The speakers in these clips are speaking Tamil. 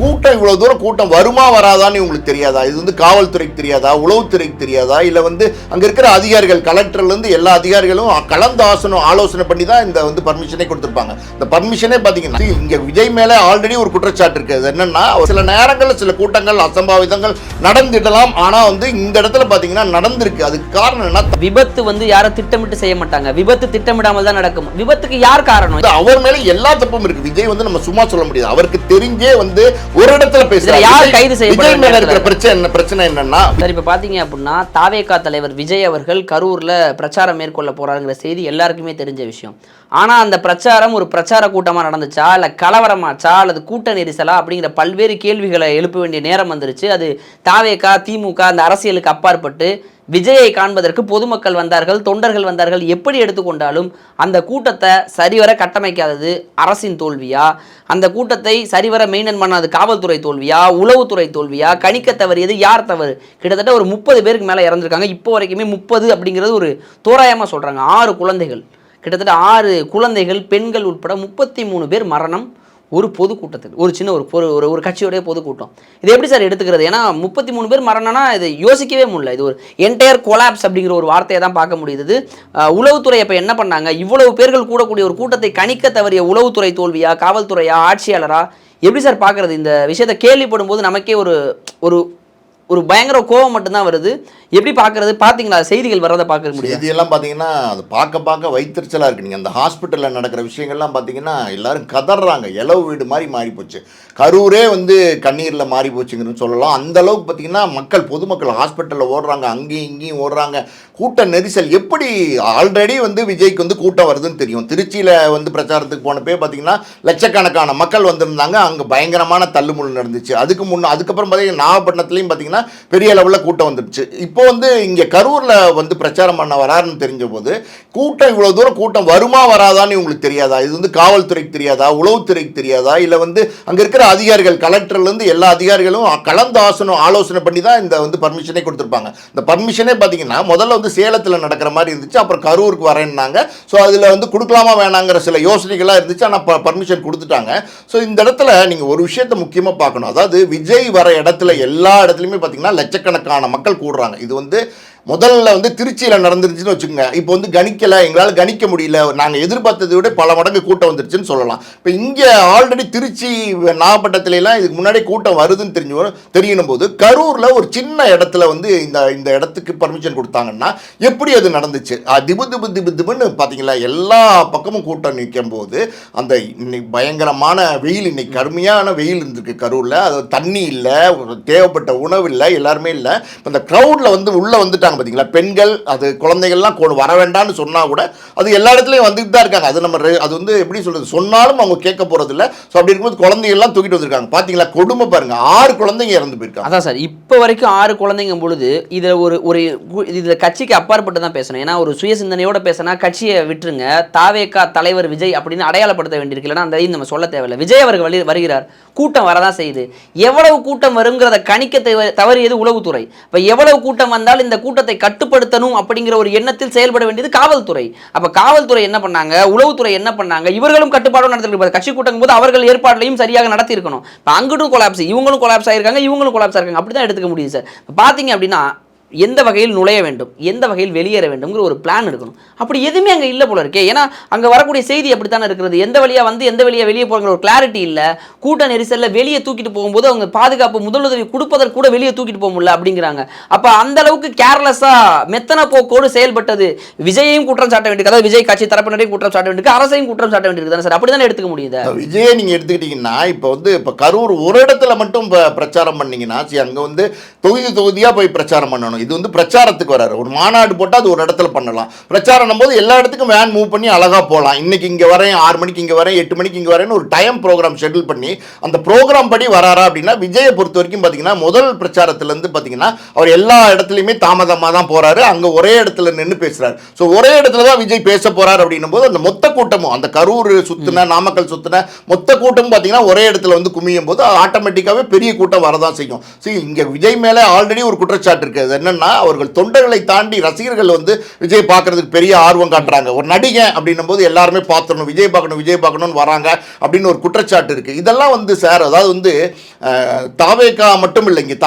கூட்டம் இவ்வளவு தூரம் கூட்டம் வருமா வராதான்னு உங்களுக்கு தெரியாதா? இது வந்து காவல்துறைக்கு தெரியாதா? உளவுத்துறைக்கு தெரியாதா? இல்ல வந்து அங்க இருக்கிற அதிகாரிகள் கலெக்டர்ல இருந்து எல்லா அதிகாரிகளும் கலந்து ஆசனம் ஆலோசனை பண்ணி தான் இந்த வந்து பர்மிஷனே கொடுத்திருப்பாங்க. இந்த பர்மிஷனே பாத்தீங்கன்னா இங்க விஜய் மேல ஆல்ரெடி ஒரு குற்றச்சாட்டு இருக்கு. அது என்னன்னா சில நேரங்கள்ல சில கூட்டங்கள் அசம்பாவிதங்கள் நடந்துடலாம். ஆனா வந்து இந்த இடத்துல பாத்தீங்கன்னா நடந்திருக்கு. அதுக்கு காரணம் என்ன விபத்து வந்து யாரும் திட்டமிட்டு செய்ய மாட்டாங்க. விபத்து திட்டமிடாமல் தான் நடக்கும். விபத்துக்கு யார் காரணம்? அவர் மேல எல்லா தப்பும் இருக்கு. விஜய் வந்து நம்ம சும்மா சொல்ல முடியாது. அவருக்கு தெரிஞ்சே வந்து ஒரு இடத்துல பேசுறாரு. யார் கைது செய்யப்பட பிரச்சனை என்ன பிரச்சனை என்னன்னா சார் இப்போ பார்த்தீங்க அப்படின்னா தாவேகா தலைவர் விஜய் அவர்கள் கரூரில் பிரச்சாரம் மேற்கொள்ள போறாருங்கிற செய்தி எல்லாருக்குமே தெரிஞ்ச விஷயம். ஆனால் அந்த பிரச்சாரம் ஒரு பிரச்சார கூட்டமாக நடந்துச்சா இல்லை கலவரமாச்சா அல்லது கூட்ட நெரிசலா அப்படிங்கிற பல்வேறு கேள்விகளை எழுப்ப வேண்டிய நேரம் வந்துருச்சு. அது தாவேகா திமுக அந்த அரசியலுக்கு அப்பாற்பட்டு விஜயை காண்பதற்கு பொதுமக்கள் வந்தார்கள் தொண்டர்கள் வந்தார்கள் எப்படி எடுத்துக்கொண்டாலும் அந்த கூட்டத்தை சரிவர கட்டமைக்காதது அரசின் தோல்வியா? அந்த கூட்டத்தை சரிவர மெயின்டைன் பண்ணாது காவல்துறை தோல்வியா? உளவுத்துறை தோல்வியா? கணிக்க தவறியது யார் தவறு? கிட்டத்தட்ட ஒரு முப்பது பேருக்கு மேலே இறந்துருக்காங்க. இப்போ வரைக்குமே முப்பது அப்படிங்கிறது ஒரு தோராயமாக சொல்கிறாங்க ஆறு குழந்தைகள். கிட்டத்தட்ட ஆறு குழந்தைகள் பெண்கள் உட்பட முப்பத்தி மூணு பேர் மரணம். ஒரு பொதுக்கூட்டத்தில் ஒரு சின்ன ஒரு பொரு- ஒரு ஒரு கட்சியோடைய பொதுக்கூட்டம். இது எப்படி சார் எடுத்துக்கிறது? ஏன்னா முப்பத்தி மூணு பேர் மரணம்னா இது யோசிக்கவே முடியல. இது ஒரு என்டையர் கொலாப்ஸ் அப்படிங்கிற ஒரு வார்த்தையை தான் பார்க்க முடியுது. உளவுத்துறை இப்போ என்ன பண்ணாங்க? இவ்வளவு பேர்கள் கூடக்கூடிய ஒரு கூட்டத்தை கணிக்க தவறிய உளவுத்துறை தோல்வியா காவல்துறையா ஆட்சியாளரா? எப்படி சார் பார்க்குறது இந்த விஷயத்தை? கேள்விப்படும் போது நமக்கே ஒரு ஒரு ஒரு பயங்கர கோவம் மட்டும்தான் வருது. எப்படி பார்க்கறது? பார்த்தீங்களா? செய்திகள் வரதை பார்க்க முடியாது? செய்தியெல்லாம் பார்த்தீங்கன்னா அது பார்க்க பார்க்க வைத்தறிச்சலாக இருக்கு. நீங்கள் அந்த ஹாஸ்பிட்டலில் நடக்கிற விஷயங்கள்லாம் பார்த்தீங்கன்னா எல்லாரும் கதறாங்க இலவு வீடு மாதிரி மாறி போச்சு கரூரே வந்து கண்ணீரில் மாறி போச்சுங்கன்னு சொல்லலாம். அந்த அளவுக்கு பார்த்தீங்கன்னா மக்கள் பொதுமக்கள் ஹாஸ்பிட்டலில் ஓடுறாங்க. அங்கேயும் இங்கேயும் ஓடுறாங்க. கூட்ட நெரிசல் எப்படி ஆல்ரெடி வந்து விஜய்க்கு வந்து கூட்டம் வருதுன்னு தெரியும். திருச்சியில் வந்து பிரச்சாரத்துக்கு போனப்பே பார்த்தீங்கன்னா லட்சக்கணக்கான மக்கள் வந்திருந்தாங்க. அங்கே பயங்கரமான தள்ளுமுள்ளு நடந்துச்சு. அதுக்கு முன்ன அதுக்கப்புறம் பார்த்தீங்கன்னா நாகப்பட்டினத்துலேயும் பார்த்தீங்கன்னா பெரிய லெவலில் கூட்டம் வந்துடுச்சு. இப்போ வந்து இங்கே கரூரில் வந்து பிரச்சாரம் பண்ண வராருன்னு தெரிஞ்ச போது கூட்டம் இவ்வளோ தூரம் கூட்டம் வருமா வராதான்னு உங்களுக்கு தெரியாதா? இது வந்து காவல்துறைக்கு தெரியாதா? உளவுத்துறைக்கு தெரியாதா? இல்லை வந்து அங்கே இருக்கிற அதிகாரிகள் கலெக்டர்லேருந்து எல்லா அதிகாரிகளும் கலந்து ஆசனம் ஆலோசனை பண்ணி தான் இந்த வந்து பர்மிஷனே கொடுத்துருப்பாங்க. இந்த பர்மிஷனே பார்த்தீங்கன்னா முதல்ல வந்து சேலத்தில் நடக்கிற மாதிரி இருந்துச்சு. அப்புறம் கரூருக்கு வரேன்னாங்க. ஸோ அதில் வந்து கொடுக்கலாமா வேணாங்கிற சில யோசனைகள்லாம் இருந்துச்சு. ஆனால் பர்மிஷன் கொடுத்துட்டாங்க. ஸோ இந்த இடத்துல நீங்கள் ஒரு விஷயத்தை முக்கியமாக பார்க்கணும். அதாவது விஜய் வர இடத்துல எல்லா இடத்துலையுமே பார்த்தீங்கன்னா லட்சக்கணக்கான மக்கள் கூடுறாங்க. இது வந்து முதல்ல வந்து திருச்சியில் நடந்துருச்சுன்னு வச்சுக்கோங்க. இப்போ வந்து கணிக்கலை எங்களால் கணிக்க முடியல. நாங்கள் எதிர்பார்த்ததை விட பல மடங்கு கூட்டம் வந்துருச்சுன்னு சொல்லலாம். இப்போ இங்கே ஆல்ரெடி திருச்சி நாகப்பட்டினத்துல இதுக்கு முன்னாடி கூட்டம் வருதுன்னு தெரிஞ்சு தெரியணும் போது கரூரில் ஒரு சின்ன இடத்துல வந்து இந்த இந்த இடத்துக்கு பர்மிஷன் கொடுத்தாங்கன்னா எப்படி அது நடந்துச்சு? திபு திபு திபு திபுன்னு பார்த்தீங்களா எல்லா பக்கமும் கூட்டம் நிற்கும் போது அந்த இன்னைக்கு பயங்கரமான வெயில் இன்னைக்கு கடுமையான வெயில் இருந்திருக்கு கரூரில். அது தண்ணி இல்லை தேவைப்பட்ட உணவு இல்லை எல்லாருமே இல்லை. இப்போ இந்த க்ரௌடில் வந்து உள்ளே வந்துட்டாங்க. பார்த்தீங்களா பெண்கள் அது குழந்தைகள்லாம் கொண்டு வர வேண்டாம்னு சொன்னால் கூட அது எல்லா இடத்துலையும் வந்துட்டு தான் இருக்காங்க. அது நம்ம அது வந்து எப்படி சொல்கிறது சொன்னாலும் அவங்க கேட்க போகிறது இல்லை ஸோ அப்படி இருக்கும்போது குழந்தைகள்லாம் தூக்கிட்டு வந்திருக்காங்க. பார்த்தீங்களா கொடுமை பாருங்க. ஆறு குழந்தைங்க இறந்து போயிருக்காங்க. அதான் சார். இப்போ வரைக்கும் ஆறு குழந்தைங்க பொழுது இதில் ஒரு ஒரு இதில் கட்சிக்கு அப்பாற்பட்டு தான் பேசணும். ஏன்னா ஒரு சுய சிந்தனையோட பேசினா கட்சியை விட்டுருங்க. தாவேக்கா தலைவர் விஜய் அப்படின்னு அடையாளப்படுத்த வேண்டியிருக்கு இல்லைன்னா அந்த நம்ம சொல்ல தேவையில்லை. விஜய் அவர்கள் வழி வருகிறார். கூட்டம் வரதான் செய்யுது. எவ்வளவு கூட்டம் வருங்கிறத கணிக்க தவறியது உளவுத்துறை. இப்போ எவ்வளவு கூட்டம் வந்தால் இந்த கூட்டம் கூட்டத்தை கட்டுப்படுத்தணும் அப்படிங்கிற ஒரு எண்ணத்தில் செயல்பட வேண்டியது காவல்துறை. அப்ப காவல்துறை என்ன பண்ணாங்க? உளவுத்துறை என்ன பண்ணாங்க? இவர்களும் கட்டுப்பாடும் நடத்திருக்க கட்சி கூட்டம் போது அவர்கள் ஏற்பாடுலையும் சரியாக நடத்தி இருக்கணும் இப்போ அங்கிட்டும் கொலாப்ஸ் இவங்களும் கொலாப்ஸ் ஆயிருக்காங்க இவங்களும் கொலாப்ஸ் ஆயிருக்காங்க. அப்படி தான் எடுத்துக்க முடியுது சார் பாத்தீங்க அப்படின்னா எந்த வகையில் நுழைய வேண்டும் எந்த வகையில் வெளியேற வேண்டும்ங்கிற ஒரு பிளான் எடுக்கணும். அப்படி எதுவுமே அங்கே இல்லை போல இருக்கே. ஏன்னா அங்கே வரக்கூடிய செய்தி அப்படித்தானே இருக்கிறது? எந்த வழியாக வந்து எந்த வழியாக வெளியே போகிற ஒரு கிளாரிட்டி இல்லை. கூட்ட நெரிசலில் வெளியே தூக்கிட்டு போகும்போது அவங்க பாதுகாப்பு முதலுதவி கொடுப்பதற்கு கூட வெளியே தூக்கிட்டு போக முடியல அப்படிங்கிறாங்க. அப்போ அந்த அளவுக்கு கேர்லெஸ்ஸாக மெத்தன போக்கோடு செயல்பட்டது. விஜயையும் குற்றம் சாட்ட வேண்டியது அதாவது விஜய் கட்சி தரப்பினரையும் குற்றம் சாட்ட வேண்டியிருக்கு. அரசையும் குற்றம் சாட்ட வேண்டியிருக்கு தானே சார்? அப்படி தானே எடுத்துக்க முடியுது விஜயை நீங்கள் எடுத்துக்கிட்டீங்கன்னா இப்போ வந்து இப்போ கரூர் ஒரு இடத்துல மட்டும் பிரச்சாரம் பண்ணீங்கன்னா சரி வந்து தொகுதி தொகுதியாக போய் பிரச்சாரம் பண்ணணும். இது வந்து பிரச்சாரத்துக்கு வராரு. ஒரு மாநாடு போட்டால் அது ஒரு இடத்துல பண்ணலாம். பிரச்சாரம் போது எல்லா இடத்துக்கும் வேன் மூவ் பண்ணி அழகாக போகலாம் இன்றைக்கி இங்கே வரேன் ஆறு மணிக்கு இங்கே வரேன் எட்டு மணிக்கு இங்கே வரேன்னு ஒரு டைம் ப்ரோக்ராம் ஷெட்யூல் பண்ணி அந்த ப்ரோக்ராம் படி வராரா அப்படின்னா விஜயை பொறுத்த வரைக்கும் பார்த்தீங்கன்னா முதல் பிரச்சாரத்துலேருந்து பார்த்தீங்கன்னா அவர் எல்லா இடத்துலையுமே தாமதமாக தான் போகிறாரு அங்கே ஒரே இடத்துல நின்று பேசுகிறார் ஸோ ஒரே இடத்துல தான் விஜய் பேச போகிறார் அப்படின்னும் போது அந்த மொத்த கூட்டமும் அந்த கரூர் சுற்றின நாமக்கல் சுற்றின மொத்த கூட்டமும் பார்த்தீங்கன்னா ஒரே இடத்துல வந்து குமியும் போது ஆட்டோமேட்டிக்காகவே பெரிய கூட்டம் வரதான் செய்யும். சரி இங்கே விஜய் மேலே ஆல்ரெடி ஒரு குற்றச்சாட்டு இருக்குது அது என்ன என்னன்னா அவர்கள் தொண்டர்களை தாண்டி ரசிகர்கள் வந்து விஜய் பார்க்கறதுக்கு பெரிய ஆர்வம் காட்டுறாங்க. ஒரு நடிகை அப்படின்னும் போது எல்லாருமே பார்த்துடணும். விஜய் பார்க்கணும் விஜய் பார்க்கணும்னு வராங்க அப்படின்னு ஒரு குற்றச்சாட்டு இருக்கு. இதெல்லாம் வந்து சார் அதாவது வந்து தாவேக்கா மட்டும் இல்லை இங்கே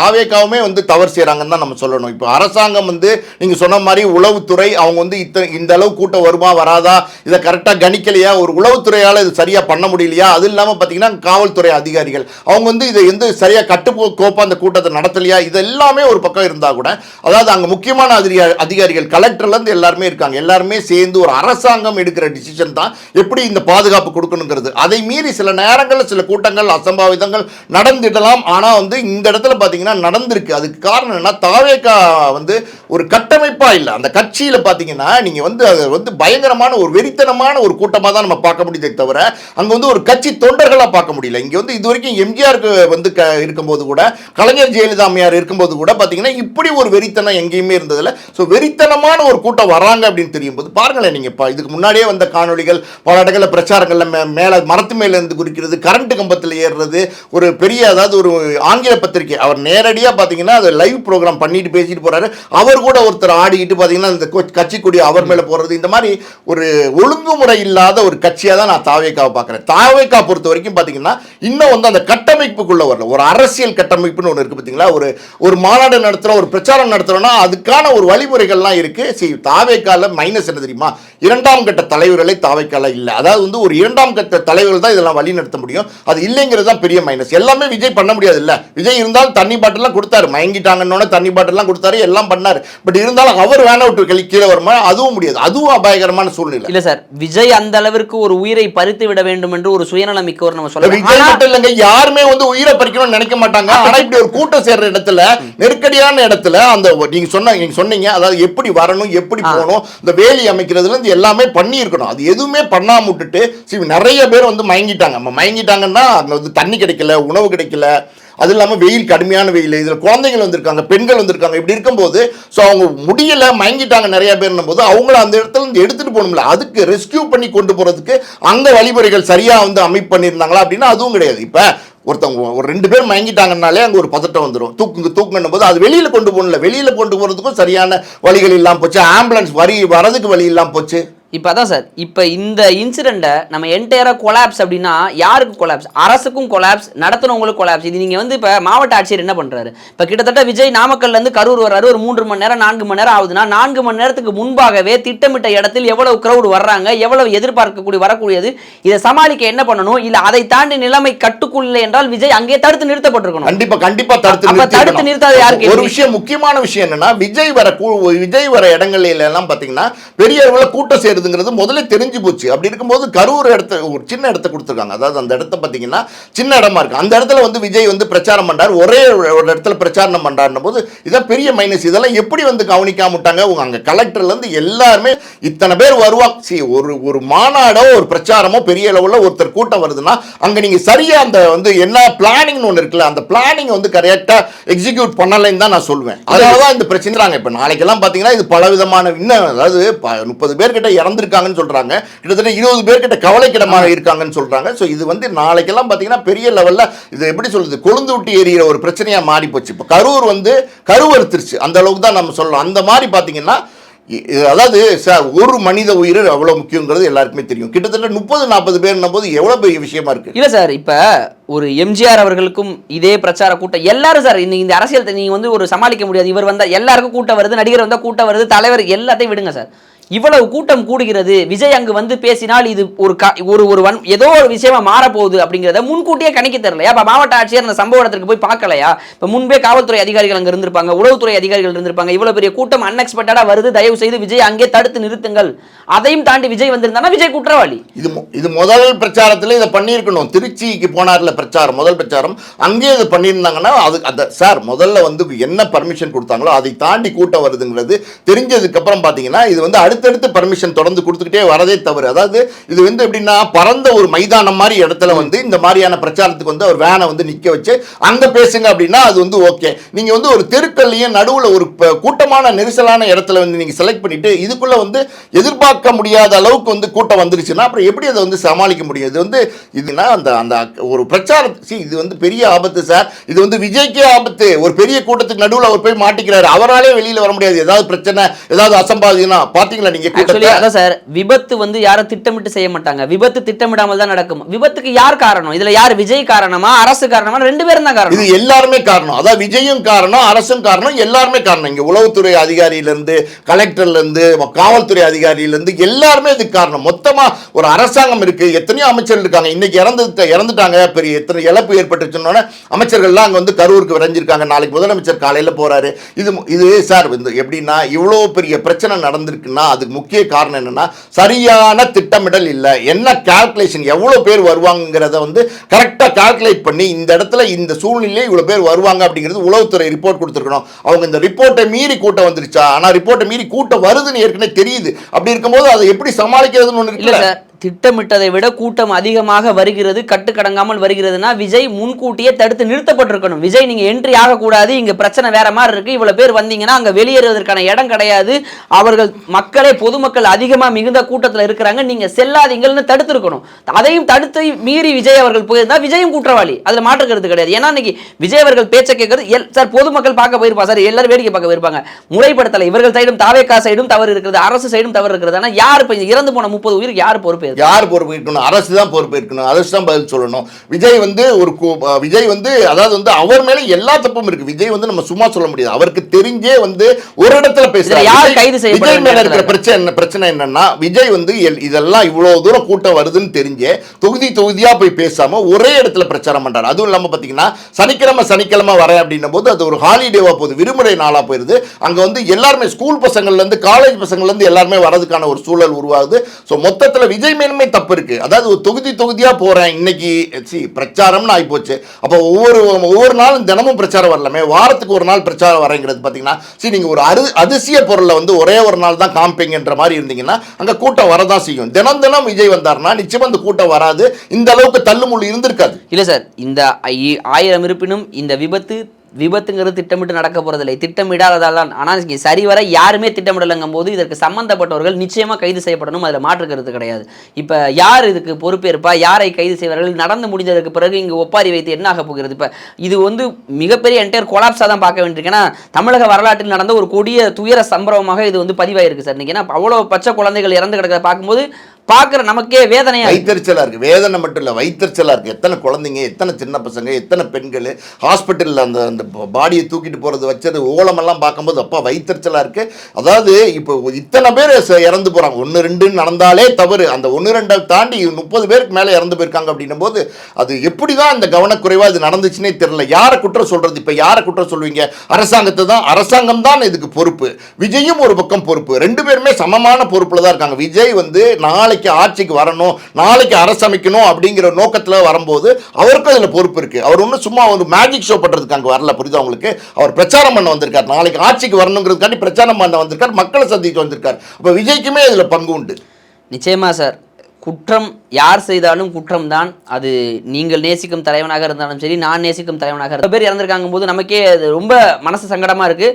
வந்து தவறு செய்கிறாங்கன்னு தான் நம்ம சொல்லணும். இப்போ அரசாங்கம் வந்து நீங்கள் சொன்ன மாதிரி உளவுத்துறை அவங்க வந்து இத்தனை இந்த அளவு கூட்டம் வருமா வராதா இதை கரெக்டாக கணிக்கலையா ஒரு உளவுத்துறையால் இது சரியாக பண்ண முடியலையா அது இல்லாமல் பார்த்தீங்கன்னா காவல்துறை அதிகாரிகள். அவங்க வந்து இதை வந்து சரியாக கட்டுப்போ கோப்பா அந்த கூட்டத்தை நடத்தலையா இது எல்லாமே ஒரு பக்கம் இருந்தால் கூட அதாவது அங்கே முக்கியமான அதிகா அதிகாரிகள் கலெக்டர்லேருந்து எல்லாருமே இருக்காங்க. எல்லாருமே சேர்ந்து ஒரு அரசாங்கம் எடுக்கிற டிசிஷன் தான் எப்படி இந்த பாதுகாப்பு கொடுக்கணுங்கிறது. அதை மீறி சில நேரங்களில் சில கூட்டங்கள் அசம்பாவிதங்கள் நடந்திடலாம். ஆனால் வந்து இந்த இடத்துல பார்த்தீங்கன்னா நடந்திருக்கு. அதுக்கு காரணம் என்ன தாவேக்கா வந்து ஒரு கட்டமைப்பாக இல்லை. அந்த கட்சியில் பார்த்தீங்கன்னா நீங்கள் வந்து அது வந்து பயங்கரமான ஒரு வெறித்தனமான ஒரு கூட்டமாக தான் நம்ம பார்க்க முடியுதே தவிர அங்கே வந்து ஒரு கட்சி தொண்டர்களாக பார்க்க முடியல. இங்கே வந்து இது வரைக்கும் எம்ஜிஆருக்கு வந்து க இருக்கும்போது கூட கலைஞர் ஜெயலலிதா அம்மையார் இருக்கும்போது கூட பார்த்தீங்கன்னா இப்படி ஒரு வெறித்தனம் எங்கேயுமே இருந்ததில்ல. ஸோ வெறித்தனமான ஒரு கூட்டம் வராங்க அப்படின்னு தெரியும் போது பாருங்களேன் நீங்கள் இப்போ இதுக்கு முன்னாடியே வந்த காணொளிகள் பல இடங்களில் பிரச்சாரங்களில் மே மேலே மரத்து மேலே இருந்து குறிக்கிறது கரண்ட் கம்பத்தில் ஏறுறது ஒரு பெரிய அதாவது ஒரு ஆங்கில பத்திரிகை அவர் நேரடியாக பார்த்தீங்கன்னா அதை லைவ் ப்ரோக்ராம் பண்ணிட்டு பேசிட்டு போறாரு. அவர் கூட ஒருத்தர் ஆடிக்கிட்டு பார்த்தீங்கன்னா இந்த கட்சி கொடி அவர் மேலே போகிறது இந்த மாதிரி ஒரு ஒழுங்குமுறை இல்லாத ஒரு கட்சியாக தான் நான் தாவேக்காவை பார்க்குறேன் தாவேக்கா பொறுத்த வரைக்கும் பார்த்தீங்கன்னா இன்னும் வந்து அந்த கட்டமைப்புக்குள்ள வரல. ஒரு அரசியல் கட்டமைப்புன்னு ஒன்று இருக்குது பார்த்தீங்களா ஒரு ஒரு மாநாடு நடத்துகிற ஒரு பிரச்சாரம் நடத்துகிறோம்னா அதுக்கான ஒரு வழிமுறைகள்லாம் இருக்குது சரி தாவேக்கால மைனஸ் என்ன தெரியுமா? இரண்டாம் கட்ட தலைவர்களே தாவேக்கால இல்லை. அதாவது வந்து ஒரு இரண்டாம் கட்ட தலைவர்கள் தான் இதெல்லாம் வழி நடத்த முடியும். அது இல்லைங்கிறது தான் பெரிய மைனஸ் எல்லாமே விஜய் பண்ண முடியாது இல்ல. விஜய் இருந்தாலும் தண்ணி பாட்டிலாம் கொடுத்தாரு. மயங்கிட்டாங்கன்னு தண்ணி பாட்டிலாம் கொடுத்தாரு. எல்லாம் பண்ணாரு. பட் இருந்தாலும் அவர் வேணா விட்டு கழி வருமா அதுவும் முடியாது. அதுவும் அபாயகரமான சூழ்நிலை. இல்ல சார். விஜய் அந்த அளவிற்கு ஒரு உயிரை பறித்து விட வேண்டும் என்று ஒரு சுயநலமிக்கவர் நம்ம இல்ல, விஜய் மட்டும் இல்லைங்க. யாருமே வந்து உயிரை பறிக்கணும்னு நினைக்க மாட்டாங்க. ஆனா இப்படி ஒரு கூட்டம் சேர்ற இடத்துல நெருக்கடியான இடத்துல அந்த நீங்க சொன்ன நீங்க சொன்னீங்க அதாவது எப்படி வரணும் எப்படி. போகணும் இந்த வேலி அமைக்கிறதுல இருந்து எல்லாமே பண்ணி இருக்கணும் அது எதுவுமே பண்ணாம விட்டுட்டு சரி நிறைய பேர் வந்து மயங்கிட்டாங்க. நம்ம மயங்கிட்டாங்கன்னா அங்க வந்து தண்ணி கிடைக்கல உணவு கிடைக்கல. அது இல்லாமல் வெயில் கடுமையான வெயில். இதில் குழந்தைகள் வந்திருக்காங்க பெண்கள் வந்திருக்காங்க. இப்படி இருக்கும்போது ஸோ அவங்க முடியல மயங்கிட்டாங்க நிறைய பேர்னும் போது அவங்கள அந்த இடத்துல இருந்து எடுத்துட்டு போகணும்ல. அதுக்கு ரெஸ்கியூ பண்ணி கொண்டு போறதுக்கு அங்க வழிமுறைகள் சரியா வந்து அமைப்பு பண்ணியிருந்தாங்களா அப்படின்னா அதுவும் கிடையாது. இப்போ ஒருத்தவங்க ஒரு ரெண்டு பேர் மயங்கிட்டாங்கனாலே அங்கே ஒரு பதட்டம் வந்துடும் தூக்குங்க தூக்குன்னும் போது அது வெளியில் கொண்டு போகணும்ல. வெளியில் கொண்டு போகிறதுக்கும் சரியான வழிகள் இல்லாமல் போச்சு. ஆம்புலன்ஸ் வரி வரதுக்கு வழி இல்லாமல் போச்சு. இப்போ அதான் சார் இப்போ இந்த இன்சிடெண்ட்டை நம்ம என்டையராக கொலாப்ஸ் அப்படின்னா யாருக்கு கொலாப்ஸ் அரசுக்கும் கொலாப்ஸ் நடத்துனவங்களுக்கு கொலாப்ஸ் இது நீங்கள் வந்து இப்போ மாவட்ட ஆட்சியர் என்ன பண்ணுறாரு இப்போ கிட்டத்தட்ட விஜய் நாமக்கல்லேருந்து கரூர் வர்றாரு ஒரு மூன்று மணி நேரம் நான்கு மணி நேரம் ஆகுதுன்னா நான்கு மணி நேரத்துக்கு முன்பாகவே திட்டமிட்ட இடத்தில் எவ்வளவு க்ரௌடு வர்றாங்க எவ்வளவு எதிர்பார்க்கக்கூடிய வரக்கூடியது இதை சமாளிக்க என்ன பண்ணணும்? இல்லை அதை தாண்டி நிலைமை கட்டுக்குள்ள என்றால் விஜய் அங்கே தடுத்து நிறுத்தப்பட்டிருக்கணும். கண்டிப்பா கண்டிப்பா தடுத்து. தடுத்து நிறுத்தாத யாருக்கு ஒரு? விஷயம் முக்கியமான விஷயம் என்னன்னா விஜய் வர விஜய் வர இடங்கள்ல எல்லாம் பாத்தீங்கன்னா பெரிய அளவுல கூட்டம் இருக்குதுங்கிறது முதல்ல தெரிஞ்சு போச்சு. அப்படி இருக்கும்போது கரூர் இடத்த ஒரு சின்ன இடத்த கொடுத்துருக்காங்க. அதாவது அந்த இடத்த பார்த்தீங்கன்னா சின்ன இடமா இருக்கு. அந்த இடத்துல வந்து விஜய் வந்து பிரச்சாரம் பண்ணார் ஒரே ஒரு இடத்துல பிரச்சாரம் பண்றாருன்னும் போது இதான் பெரிய மைனஸ் இதெல்லாம் எப்படி வந்து கவனிக்காம விட்டாங்க? உங்க அங்க கலெக்டர்ல இருந்து எல்லாருமே இத்தனை பேர் வருவாங்க. சி ஒரு ஒரு மாநாடோ ஒரு பிரச்சாரமோ பெரிய அளவில் ஒருத்தர் கூட்டம் வருதுன்னா அங்க நீங்க சரியா அந்த வந்து என்ன பிளானிங்னு ஒன்று இருக்குல்ல அந்த பிளானிங் வந்து கரெக்டாக எக்ஸிக்யூட் பண்ணலைன்னு தான் நான் சொல்லுவேன் அதனால தான் இந்த பிரச்சனை. இப்போ நாளைக்கெல்லாம் பார்த்தீங்கன்னா இது பலவிதமான இன்னும் அதாவது முப்பது பேர்கிட்ட வந்திருக்காங்கன்னு சொல்றாங்க. கிட்டத்தட்ட இருபது பேர்கிட்ட கவலைக்கிடமாக இருக்காங்கன்னு சொல்றாங்க. ஸோ இது வந்து நாளைக்கெல்லாம் பார்த்தீங்கன்னா பெரிய லெவல்ல இது எப்படி சொல்றது? கொழுந்து விட்டு எரியிற ஒரு பிரச்சனையா மாறி போச்சு. இப்போ கரூர் வந்து கருவறுத்துருச்சு அந்த அளவுக்கு தான் நம்ம சொல்லலாம் அந்த மாதிரி பார்த்தீங்கன்னா அதாவது சார் ஒரு மனித உயிர் அவ்வளோ முக்கியங்கிறது எல்லாருக்குமே தெரியும். கிட்டத்தட்ட முப்பது நாற்பது பேர்னும் போது எவ்வளோ பெரிய விஷயமா இருக்கு? இல்லை சார் இப்ப ஒரு எம்ஜிஆர் அவர்களுக்கும் இதே பிரச்சார கூட்டம். எல்லாரும் சார் இன்னைக்கு இந்த அரசியல் நீங்க வந்து ஒரு சமாளிக்க முடியாது. இவர் வந்தால் எல்லாருக்கும் கூட்டம் வருது நடிகர் வந்தால் கூட்டம் வருது தலைவர் எல்லாத்தையும் விடுங்க சார். இவ்வளவு கூட்டம் கூடுகிறது. விஜய் அங்கு வந்து பேசினால் இது ஒரு க- ஒரு ஒரு வன் ஏதோ ஒரு விஷயமா மாறப்போகுது அப்படிங்கிறத முன்கூட்டியே கணிக்க தெரியலையா? இப்போ மாவட்ட ஆட்சியர் அந்த சம்பவ இடத்துக்கு போய் பார்க்கலையா? இப்போ முன்பே காவல்துறை அதிகாரிகள் அங்கே இருந்திருப்பாங்க உளவுத்துறை அதிகாரிகள் இருந்திருப்பாங்க. இவ்வளவு பெரிய கூட்டம் அன்எக்ஸ்பெக்டடா வருது. தயவு செய்து விஜய் அங்கே தடுத்து நிறுத்துங்கள். அதையும் தாண்டி விஜய் வந்திருந்தானா விஜய் குற்றவாளி? இது இது முதல் பிரச்சாரத்தில் இதை பண்ணியிருக்கணும். திருச்சிக்கு போனார்ல பிரச்சாரம் முதல் பிரச்சாரம். அங்கேயே இதை பண்ணியிருந்தாங்கன்னா அது அந்த சார் முதல்ல வந்து என்ன பர்மிஷன் கொடுத்தாங்களோ அதை தாண்டி கூட்டம் வருதுங்கிறது தெரிஞ்சதுக்கு அப்புறம் பார்த்தீங்கன்னா இது வந்து அடுத்தடுத்து பர்மிஷன் தொடர்ந்து கொடுத்துக்கிட்டே வரதே தவறு. அதாவது இது வந்து எப்படின்னா பறந்த ஒரு மைதானம் மாதிரி இடத்துல வந்து இந்த மாதிரியான பிரச்சாரத்துக்கு வந்து அவர் வேனை வந்து நிற்க வச்சு அங்கே பேசுங்க அப்படின்னா அது வந்து ஓகே நீங்கள் வந்து ஒரு தெருக்கல்லையும் நடுவில் ஒரு கூட்டமான நெரிசலான இடத்துல வந்து நீங்கள் செலக்ட் பண்ணிட்டு இதுக்குள்ளே வந்து எதிர்பார்க்க முடியாத அளவுக்கு வந்து கூட்டம் வந்துருச்சுன்னா அப்புறம் எப்படி அதை வந்து சமாளிக்க முடியும்? இது வந்து இதுனா அந்த அந்த ஒரு பிரச்சார இது வந்து பெரிய ஆபத்து சார். இது வந்து விஜய்க்கே ஆபத்து. ஒரு பெரிய கூட்டத்துக்கு நடுவில் அவர் போய் மாட்டிக்கிறாரு. அவராலே வெளியில் வர முடியாது. ஏதாவது பிரச்சனை ஏதாவது அசம்பாதினா அசம்பாவிதம் பாத்தீங்களா நீங்க ஆக்சுவலி அதான் சார் விபத்து வந்து யாரும் திட்டமிட்டு செய்ய மாட்டாங்க. விபத்து திட்டமிடாமல் தான் நடக்கும். விபத்துக்கு யார் காரணம்? இதுல யார் விஜய் காரணமா அரசு காரணமா ரெண்டு பேரும் தான் காரணம். இது எல்லாருமே காரணம். அதாவது விஜயும் காரணம் அரசும் காரணம் எல்லாருமே காரணம். இங்க உளவுத்துறை அதிகாரியில இருந்து கலெக்டர்ல இருந்து காவல்துறை அதிகாரியில இருந்து எல்லாருமே இதுக்கு காரணம். மொத்தமா ஒரு அரசாங்கம் இருக்கு. எத்தனையோ அமைச்சர்கள் இருக்காங்க. இன்னைக்கு இறந்து இறந்துட்டாங்க. பெரிய எத்தனை இழப்பு ஏற்பட்டுச்சுன்னு அமைச்சர்கள்லாம் அங்க வந்து கரூருக்கு விரைஞ்சிருக்காங்க. நாளைக்கு முதலமைச்சர் காலையில போறாரு. இது இது சார் வந்து எப்படின்னா இவ்வளோ பெரிய பிரச்சனை நடந்திருக்குன்னா அதுக்கு முக்கிய காரணம் என்னன்னா சரியான திட்டமிடல் இல்லை. என்ன கால்குலேஷன் எவ்வளோ பேர் வருவாங்கிறத வந்து கரெக்டாக கால்குலேட் பண்ணி இந்த இடத்துல இந்த சூழ்நிலையே இவ்வளோ பேர் வருவாங்க அப்படிங்கிறது உளவுத்துறை ரிப்போர்ட் கொடுத்துருக்கணும். அவங்க இந்த ரிப்போர்ட்டை மீறி கூட்டம் வந்துருச்சா? ஆனால் ரிப்போர்ட்டை மீறி கூட்டம் வருதுன்னு ஏற்கனவே தெரியுது. அப்படி இருக்கும்போது அதை எப்படி சமாளிக்கிறதுன்னு ஒன்று இல்லை திட்டமிட்டதை விட கூட்டம் அதிகமாக வருகிறது கட்டுக்கடங்காமல் வருகிறதுனா விஜய் முன்கூட்டியே தடுத்து நிறுத்தப்பட்டிருக்கணும். விஜய் நீங்கள் என்ட்ரி ஆகக்கூடாது இங்கே பிரச்சனை வேற மாதிரி இருக்குது இவ்வளோ பேர் வந்தீங்கன்னா அங்கே வெளியேறுவதற்கான இடம் கிடையாது. அவர்கள் மக்களே பொதுமக்கள் அதிகமாக மிகுந்த கூட்டத்தில் இருக்கிறாங்க. நீங்கள் செல்லாதீங்கள்னு தடுத்திருக்கணும். அதையும் தடுத்து மீறி விஜய் அவர்கள் போயிருந்தா விஜயும் குற்றவாளி. அதில் மாற்று கருத்து கிடையாது. ஏன்னா இன்னைக்கு விஜய் அவர்கள் பேச்சை கேட்கறது எல் சார் பொதுமக்கள் பார்க்க போயிருப்பா சார் எல்லாரும் வேடிக்கை பார்க்க போயிருப்பாங்க. முறைப்படுத்தலை. இவர்கள் சைடும் தாவேக்கா சைடும் தவறு இருக்கிறது அரசு சைடும் தவறு இருக்கிறது. ஆனால் யார் இப்போ இறந்து போன முப்பது உயிருக்கு யார் பொறுப்பு? யார் பொறுப்பு இருக்கணும்? அரசு தான் பொறுப்பு இருக்கணும். அரசு தான் பதில் சொல்லணும். விஜய் வந்து ஒரு விஜய் வந்து அதாவது வந்து அவர் மேல எல்லா தப்பும் இருக்கு. விஜய் வந்து நம்ம சும்மா சொல்ல முடியாது. அவருக்கு தெரிஞ்சே வந்து ஒரு இடத்துல பேசுறாரு. விஜய்- மேல இருக்கிற? பிரச்சனை என்ன பிரச்சனை என்னன்னா விஜய் வந்து இதெல்லாம் இவ்வளவு தூரம் கூட்டம் வருதுன்னு தெரிஞ்சே தொகுதி தொகுதியா போய் பேசாம ஒரே இடத்துல பிரச்சாரம் பண்றாரு. அதுவும் இல்லாம பாத்தீங்கன்னா சனிக்கிழமை சனிக்கிழமை வரேன் அப்படின்னும் போது அது ஒரு ஹாலிடேவா போகுது. விடுமுறை நாளா போயிருது. அங்க வந்து எல்லாருமே ஸ்கூல் பசங்கள்ல இருந்து காலேஜ் பசங்கள்ல இருந்து எல்லாருமே வரதுக்கான ஒரு சூழல் உருவாகுது. ஸோ மொத்தத்துல விஜய் மேலுமே தப்பு இருக்கு. அதாவது ஒரு தொகுதி தொகுதியா போறேன். இன்னைக்கு சி பிரச்சாரம்னு ஆயிப்போச்சு. அப்போ ஒவ்வொரு ஒவ்வொரு நாளும் தினமும் பிரச்சாரம் வரலாமே. வாரத்துக்கு ஒரு நாள் பிரச்சாரம் வரேங்கிறது பார்த்தீங்கன்னா சரி நீங்கள் ஒரு அரு அதிசய பொருளை வந்து ஒரே ஒரு நாள் தான் காமிப்பீங்கன்ற மாதிரி இருந்தீங்கன்னா அங்க கூட்டம் வரதான் செய்யும். தினம் தினம் விஜய் வந்தார்னா நிச்சயம் அந்த கூட்டம் வராது. இந்த அளவுக்கு தள்ளுமுள்ளு இருந்திருக்காது. இல்லை சார் இந்த ஐ- ஆயிரம் இருப்பினும் இந்த விபத்து விபத்துங்கிறது திட்டமிட்டு நடக்க போறதில்லை. திட்டமிடாததால் தான் ஆனால் இங்கே சரிவர யாருமே திட்டமிடலைங்கும் போது இதற்கு சம்பந்தப்பட்டவர்கள் நிச்சயமாக கைது செய்யப்படணும். அதில் மாற்றுக்கிறது கிடையாது. இப்போ யார் இதுக்கு பொறுப்பேற்பா? யாரை கைது செய்வார்கள்? நடந்து முடிஞ்சதற்கு பிறகு இங்கே ஒப்பாரி வைத்து என்ன ஆக போகிறது? இப்போ இது வந்து மிகப்பெரிய என்டையர் கொலாப்ஸாக தான் பார்க்க வேண்டியிருக்கேன்னா தமிழக வரலாற்றில் நடந்த ஒரு கொடிய துயர சம்பவமாக இது வந்து பதிவாயிருக்கு சார். இன்னைக்கு ஏன்னா அவ்வளோ பச்சை குழந்தைகள் இறந்து கிடக்கிறத பார்க்கும்போது பார்க்குற நமக்கே வேதனையா வைத்தறிச்சலாக இருக்குது வேதனை மட்டும் இல்லை வைத்தறிச்சலாக இருக்குது எத்தனை குழந்தைங்க எத்தனை சின்ன பசங்க எத்தனை பெண்கள் ஹாஸ்பிட்டலில் அந்த அந்த பாடியை தூக்கிட்டு போகிறது வச்சது ஓலமெல்லாம் பார்க்கும்போது அப்பா வைத்தறிச்சலாக இருக்குது அதாவது இப்போ இத்தனை பேர் ச- இறந்து போகிறாங்க ஒன்று ரெண்டுன்னு நடந்தாலே தவறு. அந்த ஒன்று ரெண்டை தாண்டி முப்பது பேருக்கு மேலே இறந்து போயிருக்காங்க அப்படின்னும் போது அது எப்படி தான் அந்த கவனக்குறைவாக இது நடந்துச்சுன்னே தெரியல. யாரை குற்றம் சொல்கிறது இப்போ யாரை குற்றம் சொல்வீங்க? அரசாங்கத்தை தான் அரசாங்கம் தான் இதுக்கு பொறுப்பு. விஜயும் ஒரு பக்கம் பொறுப்பு. ரெண்டு பேருமே சமமான பொறுப்பில் தான் இருக்காங்க. விஜய் வந்து நாளைக்கு ஆட்சிக்கு வரணும் நாளைக்கு அரசமைக்கணும் அப்படிங்கிற நோக்கத்தில் வரும்போது அவருக்கும் அதில் பொறுப்பு இருக்குது அவர் ஒன்றும் சும்மா ஒரு மேஜிக் ஷோ பண்றதுக்கு அங்கே வரல புரியுது அவங்களுக்கு அவர் பிரச்சாரம் பண்ண வந்திருக்கார். நாளைக்கு ஆட்சிக்கு வரணுங்கிறதுக்காண்டி பிரச்சாரம் பண்ண வந்திருக்கார் மக்களை சந்திக்க வந்திருக்கார். இப்போ விஜய்க்குமே இதில் பங்கு உண்டு. நிச்சயமா சார். குற்றம் யார் செய்தாலும் குற்றம் தான் அது நீங்கள் நேசிக்கும் தலைவனாக இருந்தாலும் சரி நான் நேசிக்கும் தலைவனாக இருந்தாலும் பேர் இறந்துருக்காங்க போது நமக்கே அது ரொம்ப மனசு சங்கடமா இருக்கு.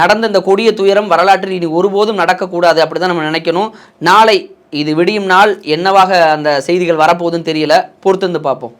நடந்த இந்த கொடிய துயரம் வரலாற்றில் இனி ஒருபோதும் நடக்கக்கூடாது அப்படிதான் நம்ம நினைக்கணும். நாளை இது விடியும் நாள் என்னவாக அந்த செய்திகள் வரப்போகுதுன்னு தெரியல. பொறுத்திருந்து பார்ப்போம்.